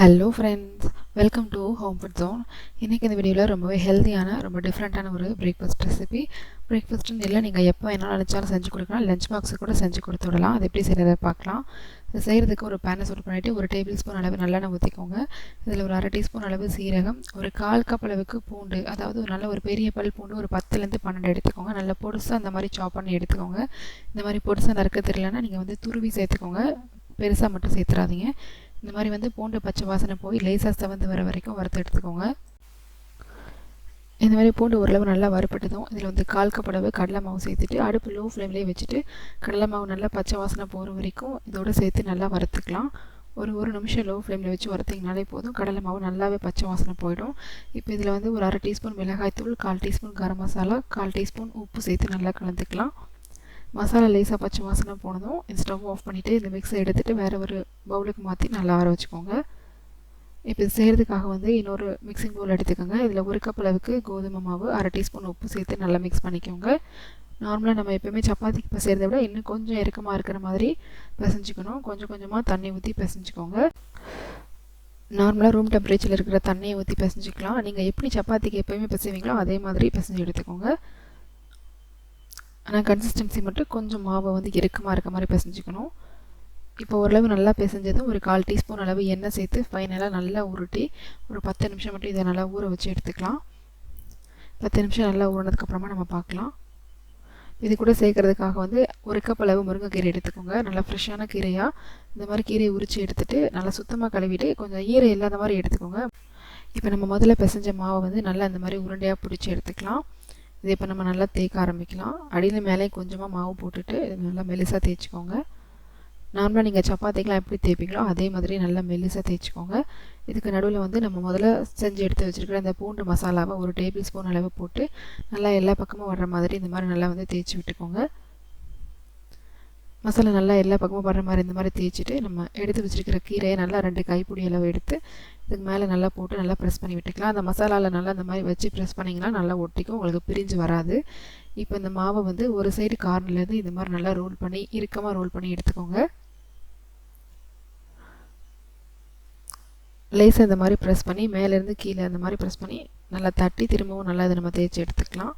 Hello friends welcome to home food zone இன்றைக்கி இந்த வீடியோவில் ரொம்பவே ஹெல்த்தியான ரொம்ப டிஃப்ரெண்ட்டான ஒரு பிரேக்ஃபாஸ்ட் ரெசிபி பிரேக்ஃபாஸ்ட்னு இல்லை நீங்கள் எப்போ வேணாலும் நினச்சாலும் செஞ்சு கொடுக்கலாம். லஞ்ச் பாக்ஸு கூட செஞ்சு கொடுத்து விடலாம் அது எப்படி செய்கிறத பார்க்கலாம். இது செய்கிறதுக்கு ஒரு பேனை சூட் பண்ணிவிட்டு ஒரு டேபிள் ஸ்பூன் அளவு நல்லெண்ணெய் ஊற்றிக்கோங்க இதில் ஒரு அரை டீஸ்பூன் அளவு சீரகம் ஒரு கால் கப் அளவுக்கு பூண்டு அதாவது ஒரு நல்ல ஒரு பெரிய பல் பூண்டு ஒரு பத்துலேருந்து பன்னெண்டு எடுத்துக்கோங்க. நல்ல பொடுசாக அந்த மாதிரி சாப் பண்ணி எடுத்துக்கோங்க. இந்த மாதிரி பொடுசாக நறுக்க தெரியலன்னா நீங்கள் வந்து துருவி சேர்த்துக்கோங்க. பெருசாக மட்டும் சேர்த்துறாதீங்க. இந்த மாதிரி வந்து பூண்டு பச்சை வாசனை போய் லேசாக செவந்து வர வரைக்கும் வறுத்து எடுத்துக்கோங்க. இந்த மாதிரி பூண்டு ஓரளவு நல்லா வறுப்பட்டதும் இதில் வந்து கால் கடலை மாவு சேர்த்துட்டு அடுப்பு லோ ஃப்ளேம்லேயே வச்சுட்டு கடலை மாவு நல்லா பச்சை வாசனை போகிற வரைக்கும் இதோடு சேர்த்து நல்லா வறுத்துக்கலாம். ஒரு ஒரு நிமிஷம் லோ ஃப்ளேமில் வச்சு வறுத்திங்கனாலே போதும் கடலை மாவு நல்லாவே பச்சை வாசனை போயிடும். இப்போ இதில் வந்து ஒரு அரை டீஸ்பூன் மிளகாய்த்தூள் கால் டீஸ்பூன் கரம் மசாலா கால் டீஸ்பூன் உப்பு சேர்த்து நல்லா கலந்துக்கலாம். மசாலா லேசாக பச்சை வாசனை போனதும் இந்த ஸ்டவ் ஆஃப் பண்ணிவிட்டு இந்த மிக்ஸை எடுத்துகிட்டு வேறு ஒரு பவுலுக்கு மாற்றி நல்லா ஆற வச்சுக்கோங்க. இப்போ இது செய்கிறதுக்காக வந்து இன்னொரு மிக்சிங் பவுல் எடுத்துக்கோங்க. இதில் ஒரு கப் அளவுக்கு கோதுமை மாவு அரை டீஸ்பூன் உப்பு சேர்த்து நல்லா மிக்ஸ் பண்ணிக்கோங்க. நார்மலாக நம்ம எப்போயுமே சப்பாத்திக்கு பிசைறத விட இன்னும் கொஞ்சம் இறக்கமாக இருக்கிற மாதிரி பிசைஞ்சிக்கணும். கொஞ்சம் கொஞ்சமாக தண்ணி ஊற்றி பிசைஞ்சிக்கோங்க. நார்மலாக ரூம் டெம்பரேச்சரில் இருக்கிற தண்ணியை ஊற்றி பிசைஞ்சிக்கலாம். நீங்கள் எப்படி சப்பாத்திக்கு எப்போயுமே பிசைவீங்களோ அதே மாதிரி பிசைஞ்சு எடுத்துக்கோங்க. ஆனால் கன்சிஸ்டன்சி மட்டும் கொஞ்சம் மாவை வந்து இறுக்கமாக இருக்க மாதிரி பிசைஞ்சிக்கணும். இப்போ ஓரளவு நல்லா பிசைஞ்சதும் ஒரு கால் டீஸ்பூன் அளவு எண்ணெய் சேர்த்து ஃபைனலாக நல்லா உருட்டி ஒரு பத்து நிமிஷம் மட்டும் இதை நல்லா ஊற வச்சு எடுத்துக்கலாம். பத்து நிமிஷம் நல்லா ஊறினதுக்கப்புறமா நம்ம பார்க்கலாம். இது கூட சேர்க்கறதுக்காக வந்து ஒரு கப் அளவு முருங்கைக்கீரை எடுத்துக்கோங்க. நல்லா ஃப்ரெஷ்ஷான கீரையாக இந்த மாதிரி கீரையை உரித்து எடுத்துகிட்டு நல்லா சுத்தமாக கழுவிட்டு கொஞ்சம் ஈரை இல்லாத மாதிரி எடுத்துக்கோங்க. இப்போ நம்ம முதல்ல பிசைஞ்ச மாவை வந்து நல்லா இந்த மாதிரி உருண்டையாக பிடிச்சி எடுத்துக்கலாம். இது இப்போ நம்ம நல்லா தேய்க்க ஆரம்பிக்கலாம். அடியில் மேலே கொஞ்சமாக மாவு போட்டுட்டு நல்லா மெலிசாக தேய்ச்சிக்கோங்க. நார்மலாக நீங்கள் சப்பாத்திக்கெலாம் எப்படி தேய்ப்பீங்களோ அதே மாதிரி நல்லா மெலிசாக தேய்ச்சிக்கோங்க. இதுக்கு நடுவில் வந்து நம்ம முதல்ல செஞ்சு எடுத்து வச்சுருக்கிற அந்த பூண்டு மசாலாவை ஒரு டேபிள் ஸ்பூன் அளவு போட்டு நல்லா எல்லா பக்கமும் வர்ற மாதிரி இந்த மாதிரி நல்லா வந்து தேய்ச்சி விட்டுக்கோங்க. மசாலா நல்லா எல்லா பக்கமும் படுற மாதிரி இந்த மாதிரி தேய்ச்சிட்டு நம்ம எடுத்து வச்சுருக்கிற கீரையை நல்லா ரெண்டு கைப்பிடி அளவு எடுத்து இதுக்கு மேலே நல்லா போட்டு நல்லா ப்ரெஸ் பண்ணி விட்டுக்கலாம். அந்த மசாலாவில் நல்லா இந்த மாதிரி வச்சு ப்ரெஸ் பண்ணிங்கன்னா நல்லா ஒட்டிக்கும் உங்களுக்கு பிரிஞ்சு வராது. இப்போ இந்த மாவை வந்து ஒரு சைடு கார்னர்லேருந்து இந்த மாதிரி நல்லா ரோல் பண்ணி இறுக்கமாக ரோல் பண்ணி எடுத்துக்கோங்க. லேசாக இந்த மாதிரி ப்ரெஸ் பண்ணி மேலேருந்து கீழே அந்த மாதிரி ப்ரெஸ் பண்ணி நல்லா தட்டி திரும்பவும் நல்லா இதை நம்ம தேய்ச்சி எடுத்துக்கலாம்.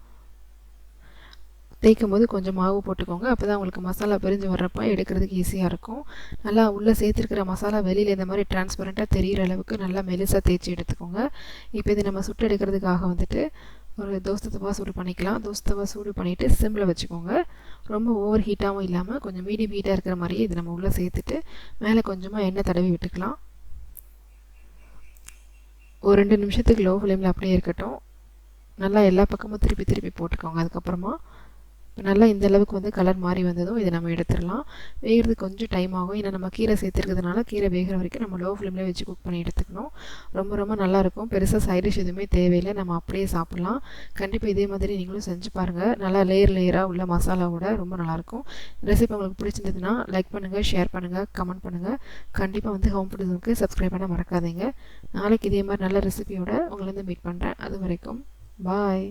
தேய்க்கும் போது கொஞ்சம் மாவு போட்டுக்கோங்க. அப்போ தான் உங்களுக்கு மசாலா பிரிஞ்சு வர்றப்ப எடுக்கிறதுக்கு ஈஸியாக இருக்கும். நல்லா உள்ளே சேர்த்துருக்கிற மசாலா வெளியில் இந்த மாதிரி டிரான்ஸ்பரண்ட்டாக தெரிகிற அளவுக்கு நல்லா மெலிசாக தேய்ச்சி எடுத்துக்கோங்க. இப்போ இது நம்ம சுட்டு எடுக்கிறதுக்காக வந்துட்டு ஒரு தோசை தவா சூடு பண்ணிக்கலாம். தோசை தவா சூடு பண்ணிவிட்டு சிம்மில் வச்சுக்கோங்க. ரொம்ப ஓவர் ஹீட்டாகவும் இல்லாமல் கொஞ்சம் மீடியம் ஹீட்டாக இருக்கிற மாதிரியே இது நம்ம உள்ளே சேர்த்துட்டு மேலே கொஞ்சமாக எண்ணெய் தடவி விட்டுக்கலாம். ஒரு ரெண்டு நிமிஷத்துக்கு லோ ஃப்ளேமில் அப்படியே இருக்கட்டும். நல்லா எல்லா பக்கமும் திருப்பி திருப்பி போட்டுக்கோங்க. அதுக்கப்புறமா இப்போ நல்லா இந்த அளவுக்கு வந்து கலர் மாறி வந்ததும் இதை நம்ம எடுத்துடலாம். வேகிறதுக்கு கொஞ்சம் டைம் ஆகும். ஏன்னா நம்ம கீரை சேர்த்துருக்கிறதுனால கீரை வேகிற வரைக்கும் நம்ம லோ ஃப்ளேமில் வச்சு குக் பண்ணி எடுத்துக்கணும். ரொம்ப ரொம்ப நல்லாயிருக்கும் பெருசாக சைடிஷ் எதுவுமே தேவையில்லை. நம்ம அப்படியே சாப்பிட்லாம். கண்டிப்பாக இதே மாதிரி நீங்களும் செஞ்சு பாருங்கள் நல்லா லேயர் லேயராக உள்ள மசாலாவோட ரொம்ப நல்லாயிருக்கும் ரெசிபி உங்களுக்கு பிடிச்சிருந்ததுன்னா லைக் பண்ணுங்கள் ஷேர் பண்ணுங்கள் கமெண்ட் பண்ணுங்கள் கண்டிப்பாக வந்து ஹோம் ஃபுட்டுக்கு சப்ஸ்கிரைப் பண்ண மறக்காதீங்க. நாளைக்கு இதே மாதிரி நல்ல ரெசிபியோட உங்களை வந்து மீட் பண்ணுறேன் அது வரைக்கும் பாய்